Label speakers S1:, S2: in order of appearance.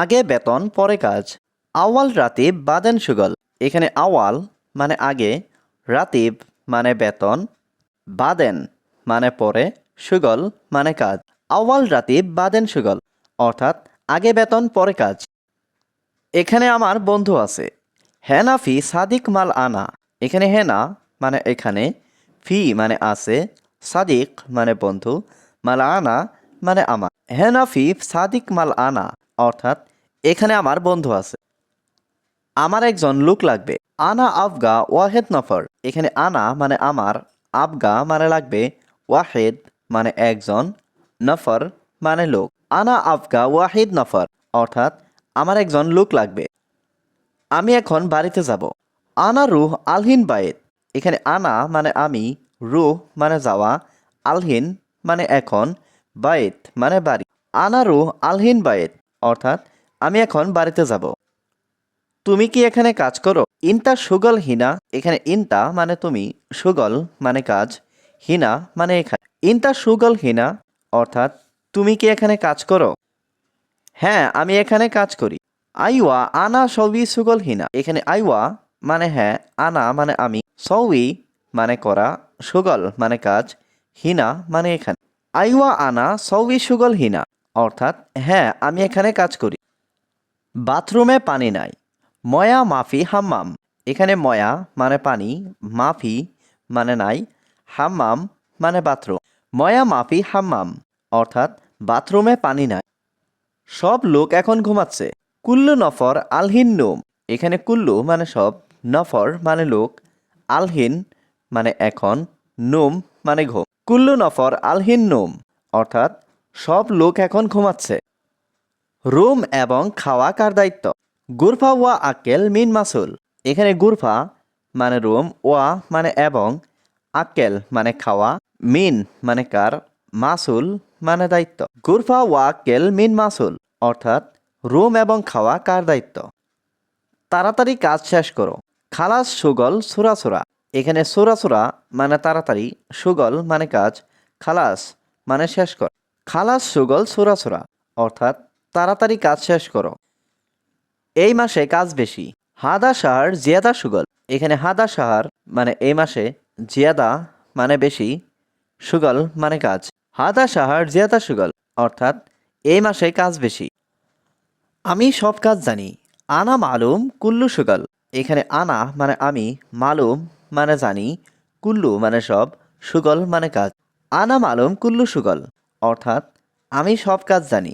S1: আগে বেতন, পরে কাজ। আওয়াল রাতিব, বাদেন, সুগল। এখানে আওয়াল মানে আগে, রাতিব মানে বেতন, বাদেন মানে পরে, সুগল মানে কাজ। আওয়াল রাতিব, বাদেন, সুগল। অর্থাৎ আগে বেতন, পরে কাজ। এখানে আমার বন্ধু আছে। হেনা ফি সাদিক মাল আনা। এখানে হেনা মানে এখানে, ফি মানে আছে, সাদিক মানে বন্ধু, মাল আনা মানে আমার। হেনা ফি সাদিক মাল আনা। অর্থাৎ এখানে আমার বন্ধু আছে। আমার একজন লোক লাগবে। আনা আফগা ওয়াহেদ নফর। এখানে আনা মানে আমার, আফগা মানে লাগবে, ওয়াহেদ মানে একজন, নফর মানে লোক। আনা আফগা ওয়াহিদ নফর, অর্থাৎ আমার একজন লোক লাগবে। আমি এখন বাড়িতে যাব। আনা রুহ আলহিন বায়েত। এখানে আনা মানে আমি, রুহ মানে যাওয়া, আলহিন মানে এখন, বায়েত মানে বাড়ি। আনা রুহ আলহিন বায়েত। অর্থাৎ আমি এখন বাড়িতে যাব। তুমি কি এখানে কাজ করো? ইনতা সুগল হিনা, এখানে ইনতা মানে তুমি, সুগল মানে কাজ, হিনা মানে এখানে। ইনতা সুগল হিনা, অর্থাৎ তুমি কি এখানে কাজ করো? হ্যাঁ আমি এখানে কাজ করি। আইওয়া, আনা সবই সুগল হিনা। এখানে আইওয়া মানে হ্যাঁ আনা মানে আমি। সৌই মানে করা, সুগল মানে কাজ, হিনা মানে এখানে। আইওয়া, আনা সউই সুগল হিনা। অর্থাৎ হ্যাঁ আমি এখানে কাজ করি। বাথরুমে পানি নাই। ময়া মাফি হাম্মাম। এখানে ময়া মানে পানি, মাফি মানে নাই, হাম্মাম মানে বাথরুম। ময়া মাফি হাম্মাম, অর্থাৎ বাথরুমে পানি নাই। সব লোক এখন ঘুমাচ্ছে। কুল্লু নফর আলহিন নোম। এখানে কুল্লু মানে সব, নফর মানে লোক, আলহিন মানে এখন, নোম মানে ঘুম। কুল্লু নফর আলহিন নোম, অর্থাৎ সব লোক এখন ঘুমাচ্ছে। রুম এবং খাওয়া কার দায়িত্ব? গুরফা ওয়া আক্কেল মিন মাসুল। এখানে গুরফা মানে রুম, ওয়া মানে এবং আক্কেল মানে খাওয়া, মিন মানে কার, মাসুল মানে দায়িত্ব। গুরফা ওয়া আক্কেল মিন মাসুল, অর্থাৎ রুম এবং খাওয়া কার দায়িত্ব? তাড়াতাড়ি কাজ শেষ করো। খালাস সুগল সুরাসুরা এখানে সুরাসুরা মানে তাড়াতাড়ি, সুগল মানে কাজ, খালাস মানে শেষ কর। খালাস সুগল সুরাসুরা অর্থাৎ তাড়াতাড়ি কাজ শেষ করো। এই মাসে কাজ বেশি। হাদা সাহার জিয়াদা সুগল। এখানে হাদা সাহার মানে এই মাসে জিয়াদা মানে বেশি, সুগল মানে কাজ। হাদা সাহার জিয়াদা সুগল, অর্থাৎ এই মাসে কাজ বেশি। আমি সব কাজ জানি। আনা মালুম কুল্লু সুগল। এখানে আনা মানে আমি, মালুম মানে জানি, কুল্লু মানে সব, সুগল মানে কাজ। আনা মালুম কুল্লু সুগল। অর্থাৎ আমি সব কাজ জানি।